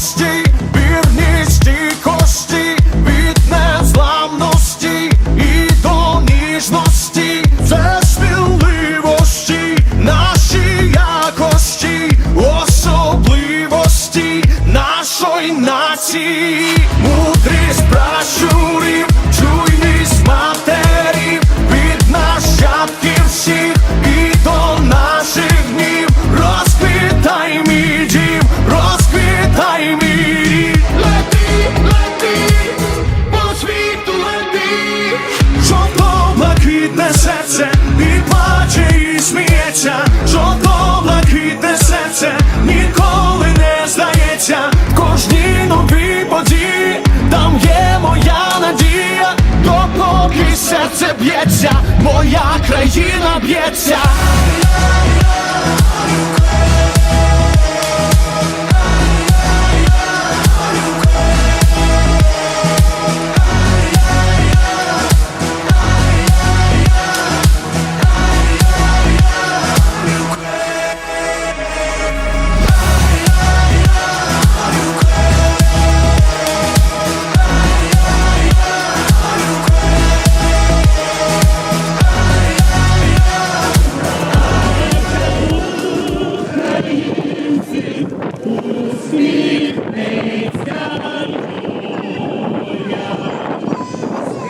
стійкості, вірність стійкості, від незламності і до ніжності, нашої нації, мудрість пращурів, блакитне серце, і плаче, і сміється, жовто блакитне серце, ніколи не здається, в кожній новій події, там є моя надія, допоки серце б'ється, моя країна б'ється.